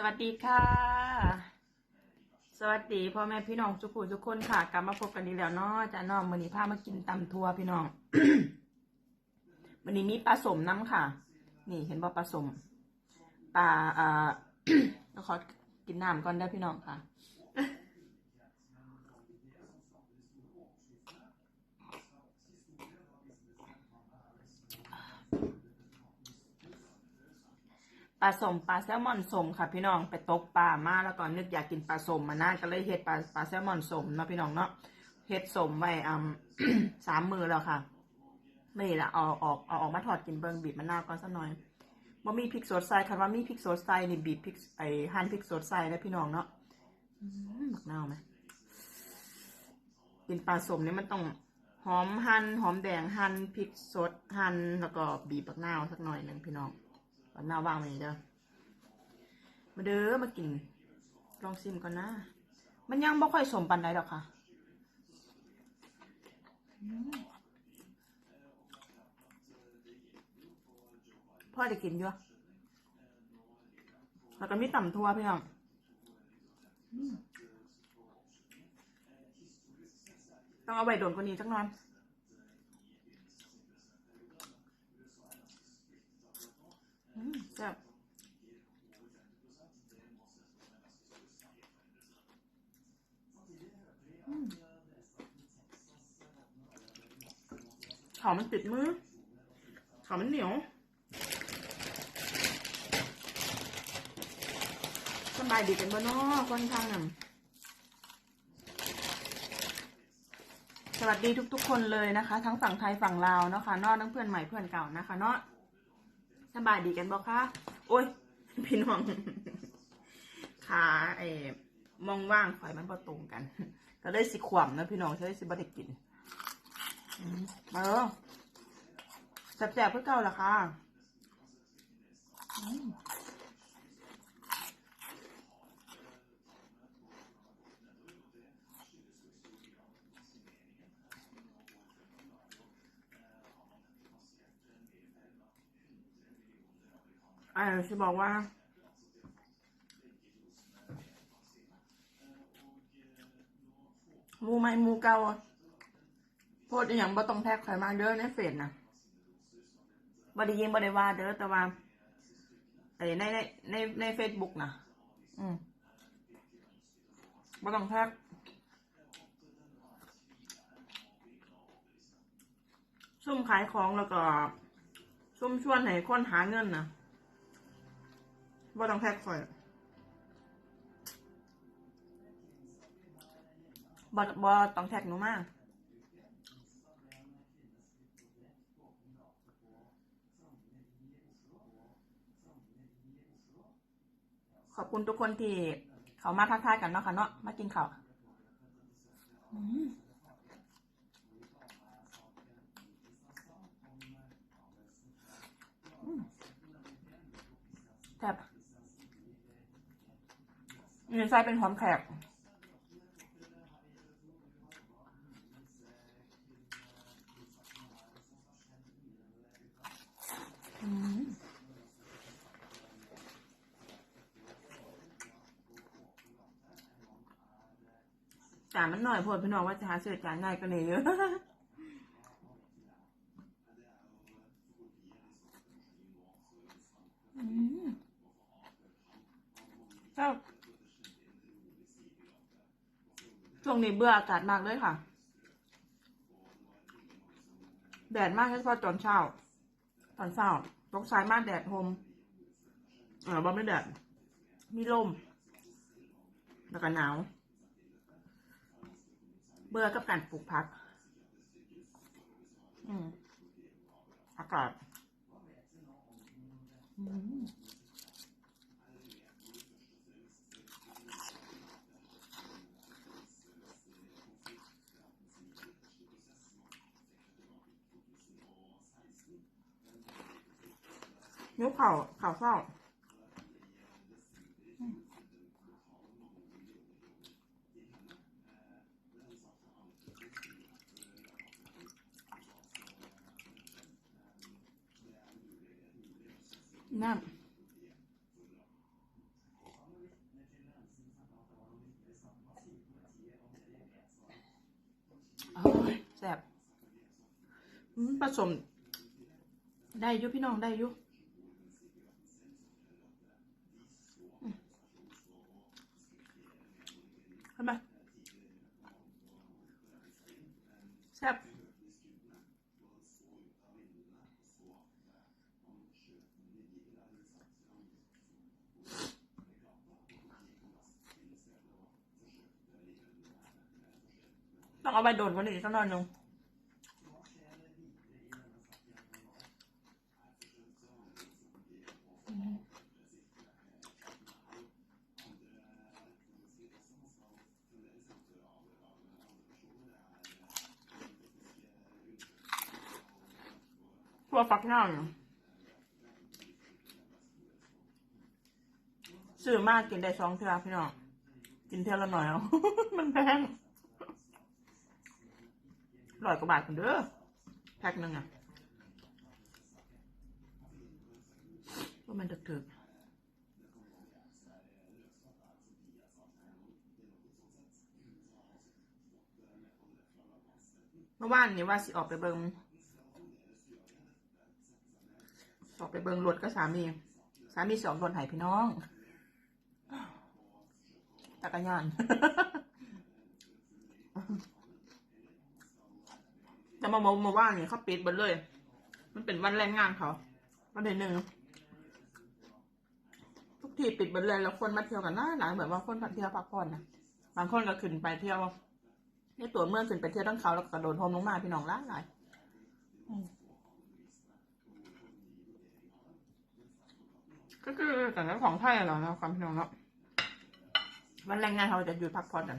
สวัสดีค่ะ สวัสดีพ่อแม่พี่น้องทุกผู้ทุกคนค่ะ กลับมาพบกันอีกแล้วเนาะจ้าน้องวันนี้พามากินตำทัวพี่น้องวันนี้มีปลาสมน้ำค่ะ นี่เห็นบ่ปลาสมปลาอ่าแล้วขอกินน้ำก่อนได้พี่น้องค่ะ ปลาสมปลาแซลมอนสมค่ะพี่น้องไปตกปลามาแล้วก็นึกอยากกินปลาสมมานานก็เลยเฮ็ดปลาปลาแซลมอนสมเนาะพี่น้องเนาะเฮ็ดสมไว้อ่าสามมือแล้วค่ะนี่ละเอาออกเอาออกมาถอดกินเบิงบีบมะนาวก่อนสักหน่อยว่ามีพริกสดใส่คันว่ามีพริกสดใส่นี่บีบพริกไอหั่นพริกสดใส่แล้วพี่น้องเนาะอืมบักนาวไหมกินปลาสมนี่มันต้องหอมหั่นหอมแดงหั่นพริกสดหั่นแล้วก็บีบบักนาวสักหน่อยหนึ่งพี่น้อง บักนาววางไว้นี่เด้อมาเด้อมากิน ลองซิมก่อนนะ มันยังบ่ค่อยสมปันใดดอกค่ะพ่อจะกินยู่แล้วก็มีต่ำทัวพี่น้องต้องเอาไว้โดนกว่านี้สักน่อย อืมแซ่บขอมันติดมือขอมันเหนียวสบายดีกันบ่เนาะคนทางน่ะสวัสดีทุกๆ คนเลยนะคะ ทั้งฝั่งไทยฝั่งลาวเนาะค่ะเนอกทั้งเพื่อนใหม่เพื่อนเก่านะคะ เนาะ สบายดีกันบ่คะโอ้ย พี่น้องขาเออมองว่างข่อยมันพอตรงกัน ก็ได้สิขวมนะพี่น้องใช้สิบ่ได้กินมาเออแสบๆเพื่อเก่าล่ะค่ะ อ่าจะบอกว่าหมูไม่มูเก่าโพดอย่างบ่ต้องแท็กใครมาเด้อในเฟซนะบ่ได้ยิงบ่ได้ว่าเด้อแต่ว่าไอ้ในในในในเฟซบุ๊กนะอืมบ่ต้องแท็กซุ่มขายของแล้วก็ซุ่มชวนให้คนหาเงินนะ บ่ต้องแท็กข่อยบ่บ่ต้องแท็กหนูมาก ขอบคุณทุกคนที่เขามาทักทายกันเนาะค่ะเนาะมากินข้าวอืมอืมแซ่บ นี่ใส่เป็นหอมแขกอืมจานมันหน่อยโพดพี่น้องว่าจะหาเสื้อจานง่ายก็เลยเยอะ อืมชอบช่วง นี้เบื่ออากาศมากเลยค่ะ แดดมากเฉพาะตอนเช้า ตอนเช้าตกสายมากแดดโฮมเออบ่ไม่แดด มีลม แล้วก็หนาว เบื่อกับการปลูกผัก อืมอากาศ อืม เนื้อข่าเข่าเศร้านั่นโอ้แสบผสม ได้ยุพี่น้องได้ยุ ห็นไหมแซ่บต้องเอาไปโดนวันนี้อีกสักหน่อยนึง ฟักย่างเนี่ยซื้อมากกินได้สองเทื่อพี่น้องกินเทื่อละหน่อยเอามันแพงร้อยกว่าบาทคนเด้อแพ็คหนึ่งอะว่ามันจะเกิดเมื่อวานนี้ว่าสิออกไปเบิง ออกไปเบิงรถก็สามี สามีสองคนหายพี่น้องจักรยานแต่มามามาว่างเนี่ยเขาปิดหมดเลย มันเป็นวันแรงงานเขาวันเดือนหนึ่งทุกทีปิดหมดเลยแล้วคนมาเที่ยวกันหน้าหลังแบบว่าคนมาเที่ยวพักผ่อนนะบางคนก็ขึ้นไปเที่ยวในตัวเมืองขึ้นไปเที่ยวทั้งเขาแล้วก็กระโดดโฮมลงมาพี่น้องล้าหลายอืม ก็คือแต่ละของไทยอะเหรอนะความพี่น้องเนาะวันแรงงานเขาจะหยุดพักผ่อนกัน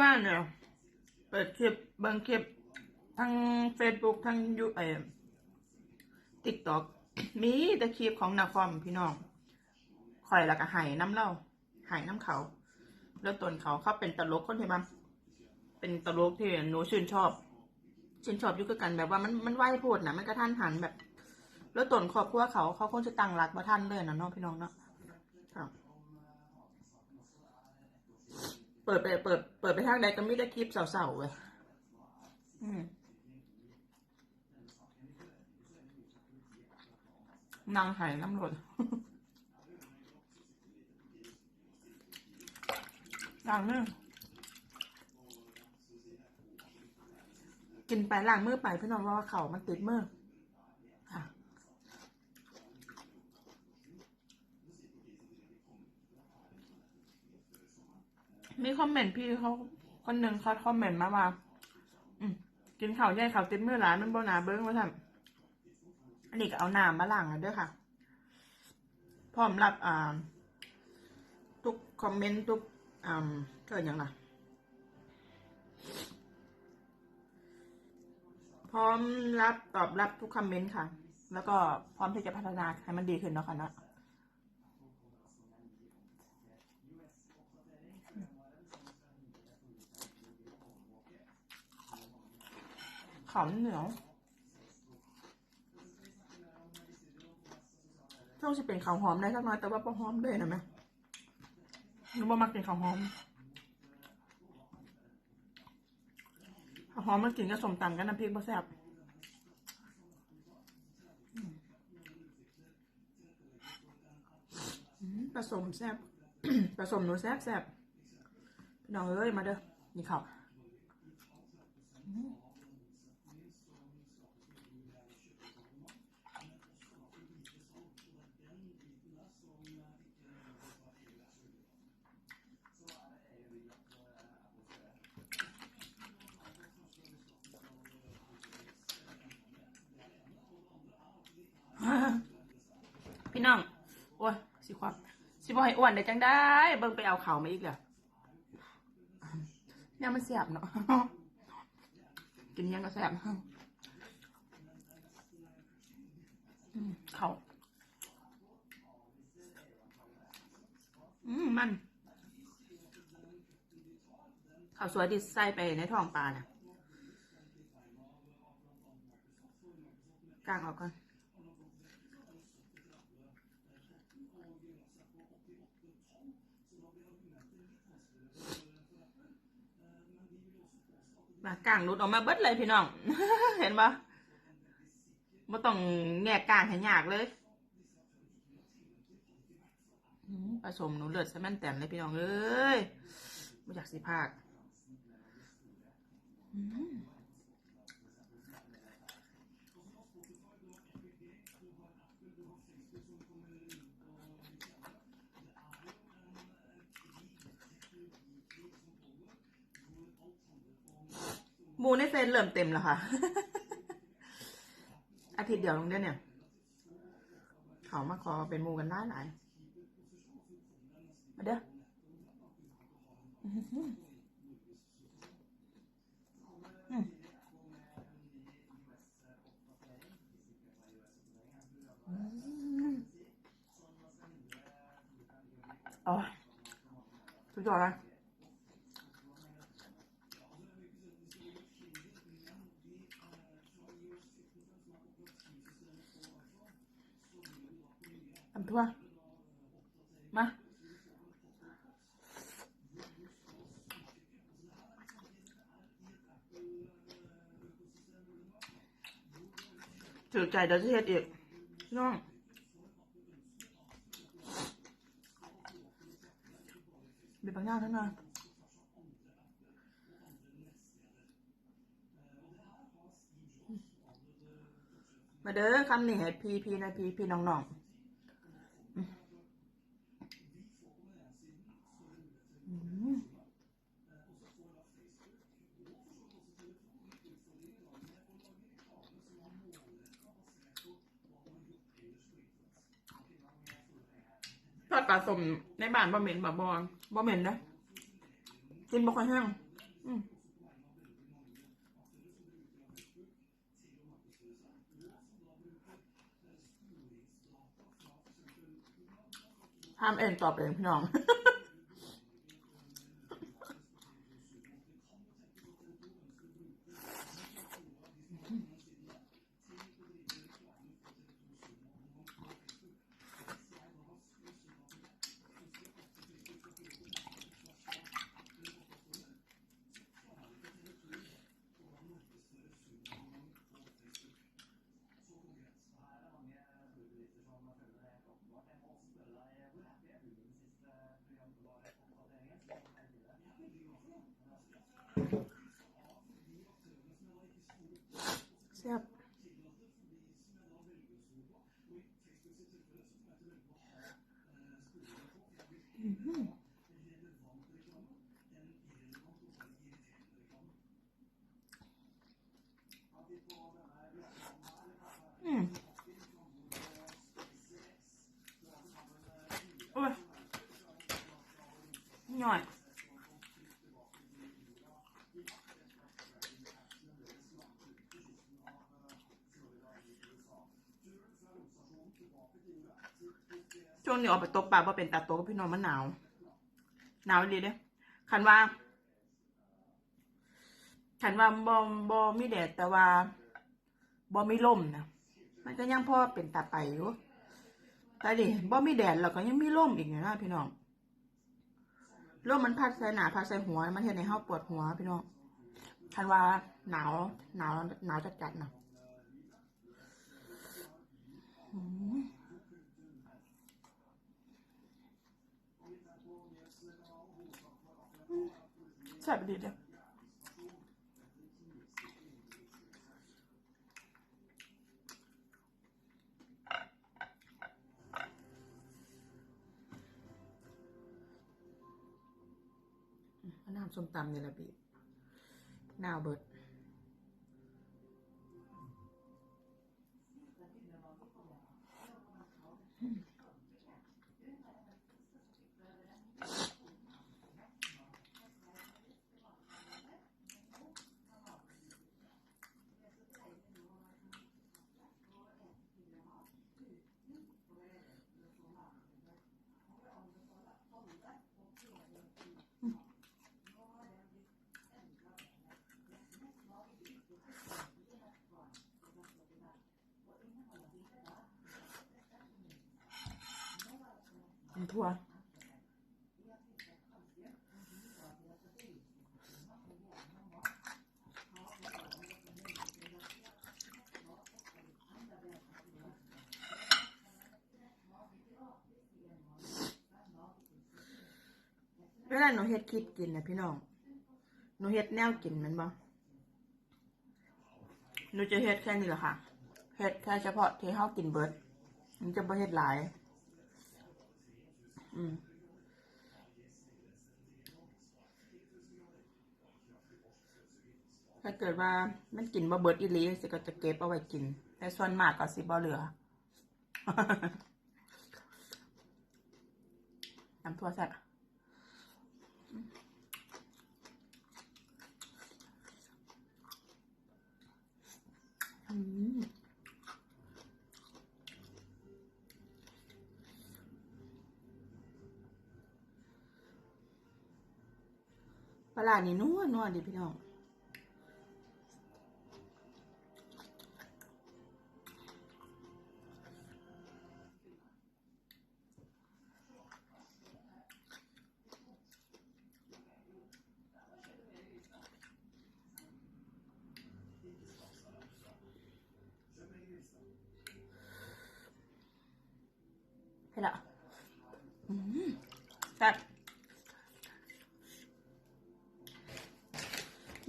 ว่านเนี่ยเปิดคลิปบิ่งคลิป ทั้ง Facebook ทั้งยูเอ่อติ๊กต็อกมีแต่คลิปของนาคอมพี่น้องคอยแล้วก็ไห้น้ำเล่าไห้น้ำเขา แล้วตนเขาเขาเป็นตลกคนที่มันเป็นตลกที่หนูชื่นชอบ ชื่นชอบอยุคกันแบบว่ามันมันไหวโพดนะมันกระทันหันแบบ แล้วตนครอบครัวเขาเขาคงจะตั้งรักมาท่านเลยนะน้องพี่น้องเนาะเปิดไปเปิด เปิดไปทางใดก็ม่ได้คลิปเสาๆเว้ยอืม นางหายน้ำหลดล้างมือกินไปล้างมือไปพี่น้องว่าเขามันติดมือค่ะมีคอมเมนต์พี่เขาคนหนึ่งเขาคอมเมนต์มาว่า อืมกินข้าวใหญ่ข้าวติดมือหลานมันบ่หนาเบิ้งว่าทำ อันนี้ก็เอาน้ำมาล้างกันเด้วยค่ะ พร้อมรับอ่าทุกคอมเมนต์ทุกอ่าเกิดอย่างไรพร้อมรับตอบรับทุกคอมเมนต์ค่ะ แล้วก็พร้อมที่จะพัฒนาให้มันดีขึ้นเนาะค่ะเนาะขาวเหนียว ช่วงจะเป็นข้าวหอมได้สักน้อยแต่ว่าพอหอมด้วยนะแม่หนูบ่มักกินข้าวหอมข้าวหอมมันกินกับสมตำกันน้ำพริกบ่แซ่บผสมแซ่บผสมหนูแซ่บแซ่บพี่น้องเอ้ยมาเด้อนี่ข้าวอืม พี่น้อง โอ้ย สิความสิบ่ให้อ้วนได้จังได้ เบิ่งไปเอาเขามาอีกเหรอเนี่ยมันเสียบเนาะกินยังก็แสบเขาอืมมันข้าวสวยที่ใส่ไปในท้องปลาน่ะกางออกก่อน กางรุดออกมาเบิดเลยพี่น้อง เห็นปะไม่ต้องแงกกางให้ยากเลยอืมผสมหนูเลือดใส่แม่นแต้มเลยพี่น้องเอ้ยมาจากสีภาคอืม มูในเฟซเริ่มเต็มแล้วค่ะ อาทิตย์เดียวลงเด้เนี่ย เขามาขอเป็นมูกันได้หลายมาเด้ออื้อหืออืมอืมอ๋อสุดยอดเลยทำทั่ว มา ถือ ใจเดี๋ยวจะเฮ็ดอีกน้องเดี๋ยวบางอย่างทั้งนั้นมาเด้อคำนี้ให้พี่พี่นะพี่พี่น้องๆองอืมอืม ทอดปลาสมในบ้านบะเหม็นบะบองบะเหม็นนะกินบะค่อยแห้งอืมทำเองตอบเองพี่น้อง แซ่บอื้อหือ อืมโอ้ยหน่อยช่วงนี้ออกไปตกปลาเพราะเป็นตาโตกับพี่น้องมันหนาว หนาวดีเด้คันว่า คันว่าบอมบอมีแดดแต่ว่าบอมีลมนะมันก็ยังพอเป็นตาไปอยู่แต่ดิบอมีแดดแล้วก็ยังมีลมอีกนะพี่น้องลมมันพัดใส่หนาพัดใส่หัว มันเห็นในห้าปวดหัวพี่น้องคันว่าหนาวหนาวหนาวจัดๆนะอืมแซ่บดีเด้ออื เอาน้ำส้มตำนี่และบีบน่าวเบิดอืม ทั่วเวลาหนูเฮ็ดคลิปกินนะพี่น้อง หนูเฮ็ดแนวกินมันบ่หนูจะเฮ็ดแค่นี้แหละค่ะ เฮ็ดแค่เฉพาะที่เฮากินเบิดมันจะบ่เฮ็ดหลาย อืมถ้าเกิดว่ามันกินบะเบิดอีหลีสิก็จะเก็บเอาไว้กิน แต่ส่วนมากก็สิบ่เหลือน้ำทั่วแซ่บอืม ปลาร้านี่นัวนัวดิพี่น้อง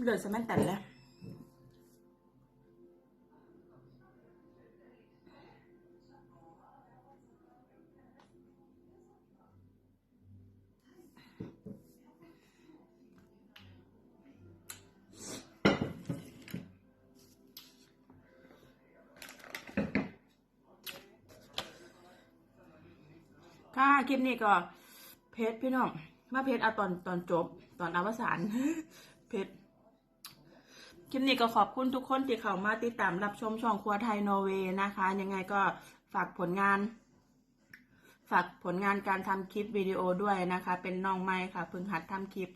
เหลือสมันตันแล้วค่ะคลิปนี้ก็เพจพี่น้อง มาเพจเอาตอนตอนจบตอนอวสานเพจ คลิปนี้ก็ขอบคุณทุกคนที่เข้ามาติดตามรับชมช่องครัวไทยนอร์เวย์นะคะ ยังไงก็ฝากผลงาน ฝากผลงานการทำคลิปวิดีโอด้วยนะคะ เป็นน้องใหม่ค่ะเพิ่งหัดทำคลิป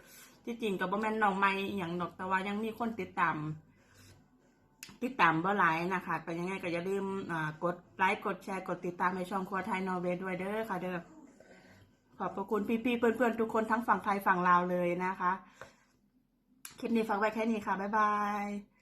ที่จริงกับบ่แม่นน้องใหม่อย่างดอกแต่ว่ายังมีคนติดตามติดตามบ่หลายนะคะเป็นยังไงก็อย่าลืมกดไลค์กดแชร์กดติดตามในช่องครัวไทยนอร์เวย์ด้วยเด้อค่ะเด้อขอบพระคุณพี่ๆเพื่อนๆทุกคนทั้งฝั่งไทยฝั่งลาวเลยนะคะ ลิปนี้ฝากไว้แค่นี้ค่ะ บ๊ายบาย